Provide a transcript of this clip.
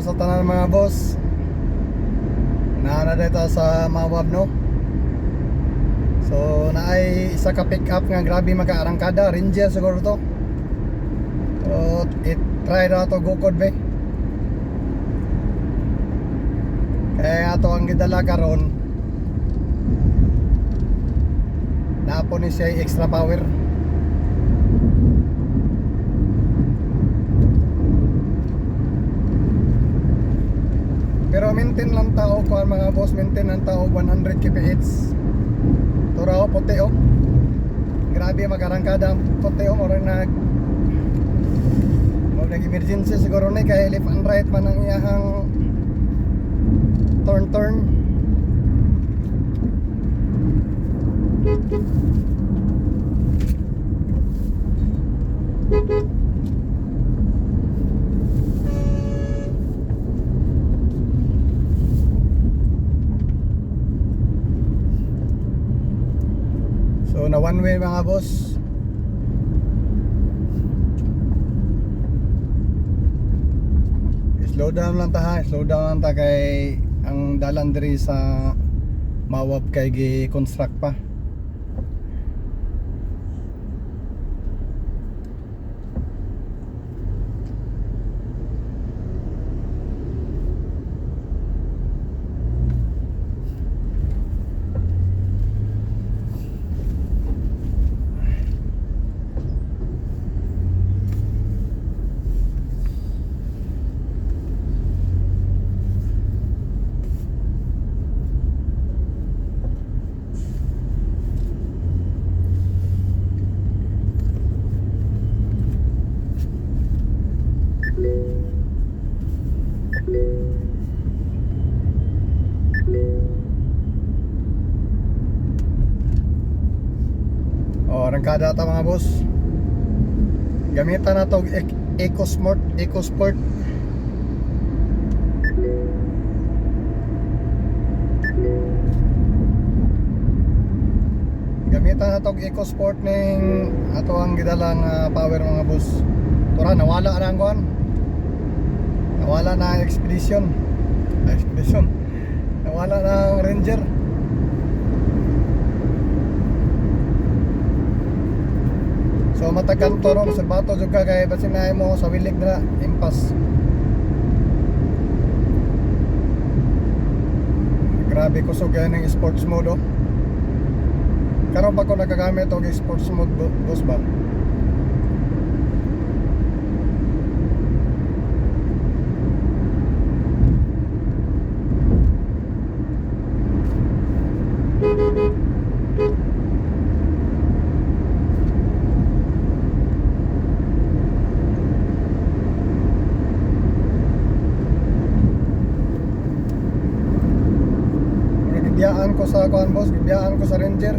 adlaw sa tanan mga boss. Naana dito sa Mawab no. So naay isa ka pick up nga grabe makaarangkada, Ranger siguro to. So it try na to gukod be. Kaya ato ang gidala karon. Napo ni siya extra power. Pero maintain lang tao ko mga boss, maintain lang tao 100 kph. Puti oh. Grabe magarangkada puti oh, orang nag Mo nag emergency siguro ni kay left and right man ang iyahang turn turn. So na one way mga boss. Slow down lang ta ha, slow down lang ta kay ang dalan diri sa Mawab kay gi-construct pa. O, rangkada ta mga boss. Gamitan na to e- EcoSmart, EcoSport. Gamitan na to EcoSport ning ato ang gidalang ah, power mga boss. Tura nawala ra ang kuan. Nawala na ang expedition. Expedition. Nawala na ang Ranger. So matagan to ron sa bato juga kay basin na mo sa wilig na impas. Grabe ko so ng sports mode oh. Karon pa ko nagagamit og sports mode bo- boss ba? Mura gibiyaan ko sa kuan boss, gibiyaan ko sa Ranger.